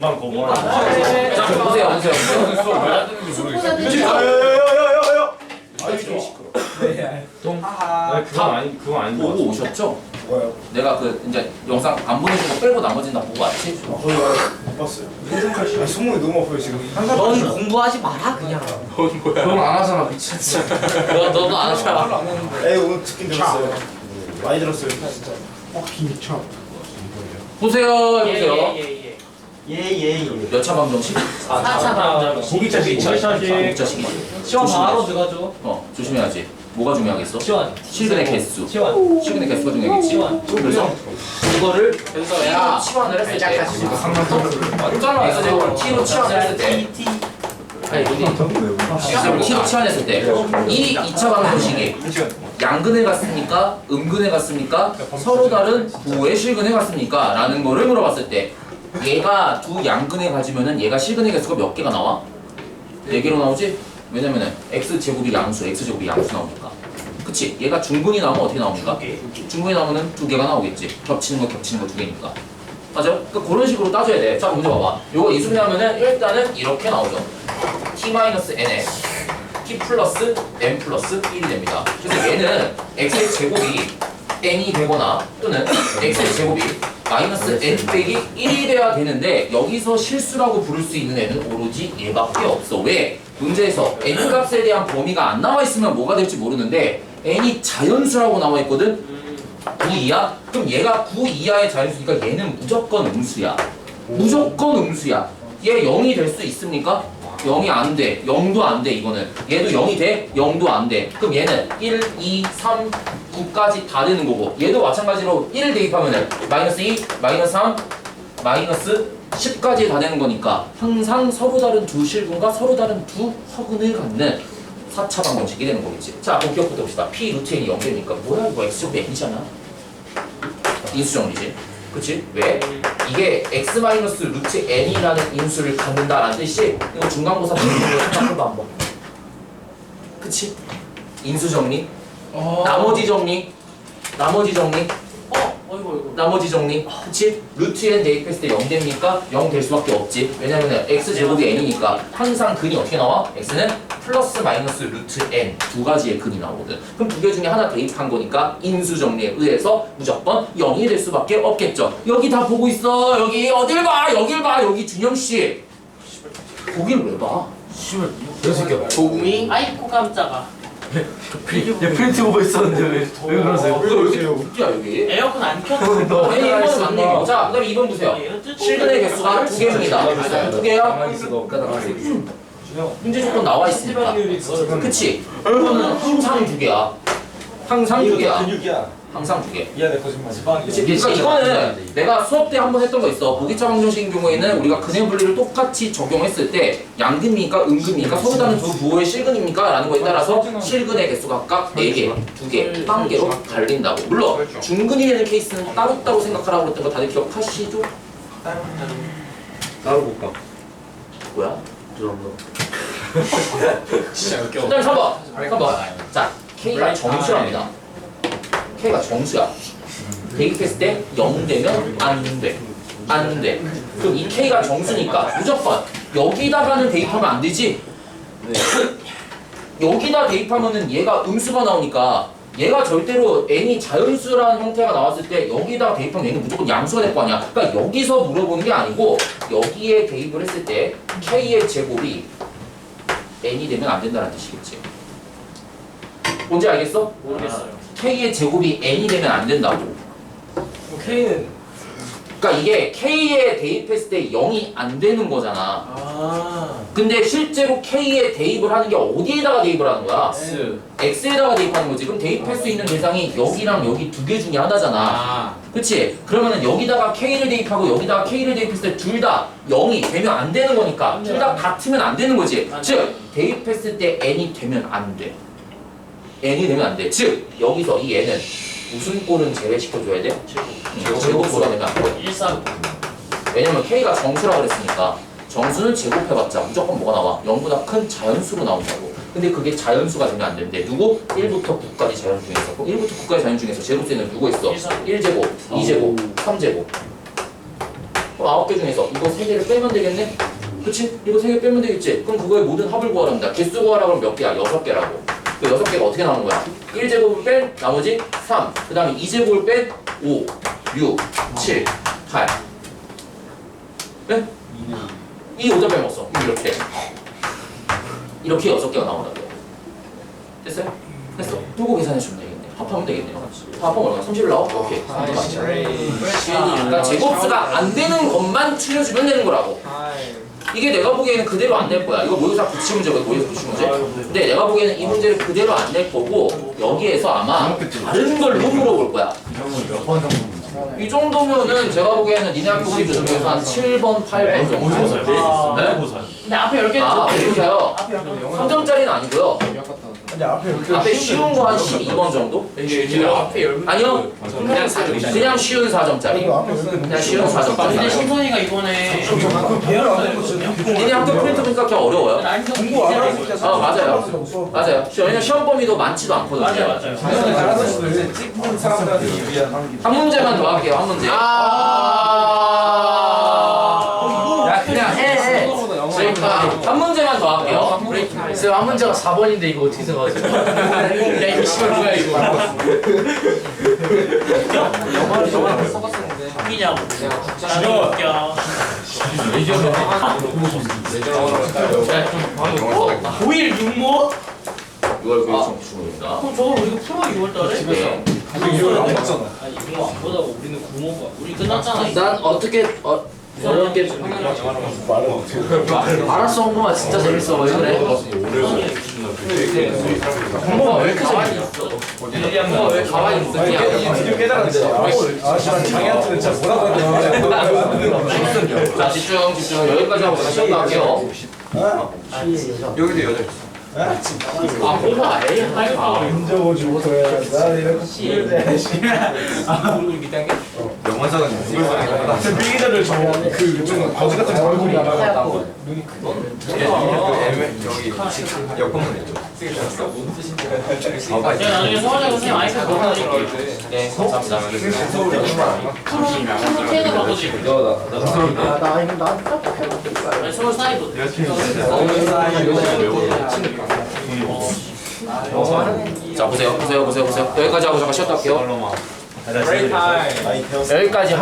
만 거부하는 자 보세요 보세요 야야야야야야야 하하. 그건 아니 그건 아닌 거 보고 오셨죠? 뭐요? 내가 그 이제 영상 안 보내준 거 빼고 나머지는 다 보고 왔지? 거의 못 봤어요. 아니 손목이 너무 아파요 지금. 한달 넌 공부하지 마라 그냥. 그럼 안 하잖아 미친 너 너도 안 하잖아 에이 오늘 듣긴 들었어요. 많이 들었어요 진짜. 보세요 보세요. 몇 차 방정식? 4차 방정. 고기차식 고기차식 목자식이지 시원 바로. 들어가죠. 어 조심해야지 뭐가 중요하겠어? 시원. 실근의 개수 시원. 실근의 개수가 중요하겠지 시원. 그래서 이거를 T로 치환을 했을 때 맞잖아 그래서 제가 T로 치환을 했을 때 T 아니 여기 T로 치환했을 때이 2차 방정식이 양근에 갔습니까? 음근에 갔습니까? 서로 다른 부호의 실근에 갔습니까? 라는 거를 물어봤을 때 얘가 두 양근에 가지면은 얘가 실근의 개수가 몇 개가 나와? 4개로 나오지? 왜냐면은 x제곱이 양수, x제곱이 양수 나오니까 그치? 얘가 중근이 나오면 어떻게 나옵니까? 중근이 나오면은 두 개가 나오겠지 겹치는 거 겹치는 거 두 개니까 맞아요? 그러니까 그런 식으로 따져야 돼. 자, 문제 봐봐. 요거 이수하면은 일단은 이렇게 나오죠. t-n에 t 플러스 n 플러스 1이 됩니다. 그래서 얘는 x의 제곱이 n이 되거나 또는 x의 제곱이 마이너스 n 빼기 1이 돼야 되는데 여기서 실수라고 부를 수 있는 애는 오로지 얘밖에 없어. 왜? 문제에서 n 값에 대한 범위가 안 나와 있으면 뭐가 될지 모르는데 n이 자연수라고 나와 있거든. 9 이하? 그럼 얘가 9 이하의 자연수니까 얘는 무조건 음수야. 무조건 음수야. 얘 0이 될 수 있습니까? 0이 안 돼. 0도 안 돼, 이거는. 얘도 0이 돼? 0도 안 돼. 그럼 얘는 1, 2, 3, 9까지 다 되는 거고. 얘도 마찬가지로 1 대입하면은 마이너스 2, 마이너스 3, 마이너스 10까지 다 되는 거니까 항상 서로 다른 두 실근과 서로 다른 두 허근을 갖는 4차 방정식이 되는 거겠지. 자, 그럼 기억부터 봅시다. p 루트 n이 0되니까 뭐야 이거 x제곱 n이잖아. 인수 정리지. 그치? 왜? 이게 x 마이너스 루트 n이라는 인수를 갖는다라는 뜻이 이거 중간고사 보는 거 생각해봐 한번. 그치? 인수 정리. 나머지 정리. 나머지 정리. 어, 어이구 어이구. 나머지 정리. 그치? 루트 n 대입했을 때 0 됩니까? 0 될 수밖에 없지. 왜냐면은 x 제곱이 n이니까 항상 근이 어떻게 나와? x는 플러스 마이너스 루트 n 두 가지의 근이 나오거든. 그럼 두 개 중에 하나 대입한 거니까 인수 정리에 의해서 무조건 0이 될 수밖에 없겠죠. 여기 다 보고 있어. 여기 어딜 봐. 여길 봐. 여기 준영 씨. 거길 왜 봐? 조금이 아이고 깜짝아. 얘 프린트 보고 있었는데 왜, 왜 그러세요? 왜 이렇게 웃기야 여기? 에어컨 안 켰어. 너 아니 이건 맞는 얘기고. 자, 그다음에 2번 보세요. 실근의 개수가 두 개입니다. 두 개야? 가만히 있어 너 가만히 있어 문제 조건 나와 있으니까. 그치? 이거는 항상 두 개야. 항상 두 개야. 근육이야. 항상 두 개. 미안해 거짓말. 그치? 그러니까 이거는 내가 수업 때 한번 했던 거 있어. 보기차 방정식인 경우에는 우리가 근해 분리를 똑같이 적용했을 때 양근입니까? 음근입니까? 서로 다른 두 부호의 실근입니까? 라는 거에 따라서 실근의 개수가 각 4개, 2개, 1개로 갈린다고. 물론 중근이 되는 케이스는 따로따로 생각하라고 그랬던 거 다들 기억하시죠? 따로 볼까? 뭐야? 진짜 그 다음에 3번. 3번. 자, K가 정수랍니다. K가 정수야. 대입했을 때 0 되면 안 돼. 안 돼. 그럼 이 K가 정수니까 무조건 여기다가는 대입하면 안 되지? 여기다 대입하면은 얘가 음수가 나오니까 얘가 절대로 n이 자연수라는 형태가 나왔을 때 여기다가 대입하면 얘는 무조건 양수가 될 거 아니야. 그러니까 여기서 물어보는 게 아니고 여기에 대입을 했을 때 k의 제곱이 n이 되면 안 된다는 뜻이겠지. 뭔지 알겠어? 모르겠어요. K의 제곱이 n이 되면 안 된다고. K는 그러니까 이게 k에 대입했을 때 0이 안 되는 거잖아. 아. 근데 실제로 k에 대입을 하는 게 어디에다가 대입을 하는 거야? S. x에다가 대입하는 거지. 그럼 대입할 수 있는 대상이 여기랑 여기 두 개 중에 하나잖아. 아. 그치? 그러면은 여기다가 k를 대입하고 여기다가 k를 대입했을 때 둘 다 0이 되면 안 되는 거니까 둘 다 같으면 안 되는 거지. 즉 대입했을 때 n이 되면 안 돼. N이 되면 안 돼. 즉 여기서 이 n은 무슨 꼴은 제외시켜줘야 돼? 응, 제곱수가 되면 안 돼. 139. 왜냐면 k가 정수라 그랬으니까 정수는 제곱해봤자 무조건 뭐가 나와? 0보다 큰 자연수로 나온다고. 근데 그게 자연수가 되면 안 되는데 누구? 1부터 9까지 자연 중에서 그럼 1부터 9까지 자연 중에서 제곱수에는 누구 있어? 1제곱, 2제곱, 3제곱 그럼 9개 중에서 이거 3개를 빼면 되겠네? 그치? 이거 3개 빼면 되겠지? 그럼 그거의 모든 합을 구하랍니다. 개수 구하라 그러면 몇 개야? 6개라고. 그 6개가 어떻게 나오는 거야? 1제곱을 뺀 나머지 3. 그 다음에 2제곱을 뺀 5, 6, 7, 8. 네? 이 5점 빼먹었어. 이렇게. 이렇게 6개가 나온다고요. 됐어요? 됐어. 두고 계산해주면 되겠네. 합하면 되겠네요. 합하면 얼마? 30을 나와? 오케이. 그러니까 제곱수가 안 되는 것만 추려주면 되는 거라고. 이게 내가 보기에는 그대로 안 될 거야. 이거 모의고사 붙이 문제거든, 모의고사 붙이 문제. 근데 내가 보기에는 이 문제를 그대로 안 낼 거고 여기에서 아마 다른 걸로 물어볼 거야. 몇번 정도 이 정도면은 제가 보기에는 니네 학교 우리 중에서 한 7번, 8번 정도. 네? 근데 앞에 10개 아, 죠 모의고사요. 앞에 10개 3점짜리는 아니고요. 근데 앞에 이렇게 앞에 쉬운 거 한 12번 정도? 앞에 10개 아니요. 그냥, 그냥 쉬운 4점짜리. 이거 앞에 이렇게 그냥 쉬운 근데 4점짜리. 신선이가 이번에 그 배열 안 되고 진짜 니네 학교 프린트 보니까 그냥 어려워요. 공부 안 하는 새끼야. 아, 맞아요. 맞아요. 왜냐면 시험 범위도 많지도 않거든요. 맞아요 맞아요 잘하는 수도 찍는 사람들한테 유리한 한 문제만 더 할게요. 한 문제. 아. 그러니까 한 문제만 더 할게요. 쌤, 한 문제가 4번인데 이거 어떻게 생각하세요? 야 이거 씨발 뭐야 이거 웃기냐고 나도 웃겨 고일 육모? 6월 9일 청 중입니다. 그럼 저걸 우리가 풀어 6월달에? 네. 이걸 안 봤잖아. 아니 육모 안 보다고 우리는 구모가 우리 끝났잖아 이제. 난 어떻게 어 어렵게 알았어 홍보가 진짜 재밌어 왜 그래? 홍보가 왜 이렇게 재밌어? 홍보가 왜 가만히 있어? 드디어 깨달았지. 아, 씨발 장애한테는 진짜 뭐라고 해야 되나. 자 집중 집중 여기까지 하고 다시 시험 나갈게요. 여기도 여자. 아 홍보가 에이 할까? 인정을 줄 거야. 나 이렇게 씨발. 영화상은 제 비기자를 저그 거지 같은 얼굴이 나가고 눈이 여기 여권문 있죠. 제가 나중에 서울대 선생님 아이폰 보내드릴게요 네 감사합니다. 프로 텐을 바꿔드릴게요 아나 이거 나 아니 서울 사이버 자 보세요 보세요 보세요 보세요 여기까지 하고 잠깐 쉬었다 할게요. 아니 배웠어. 여기까지 하.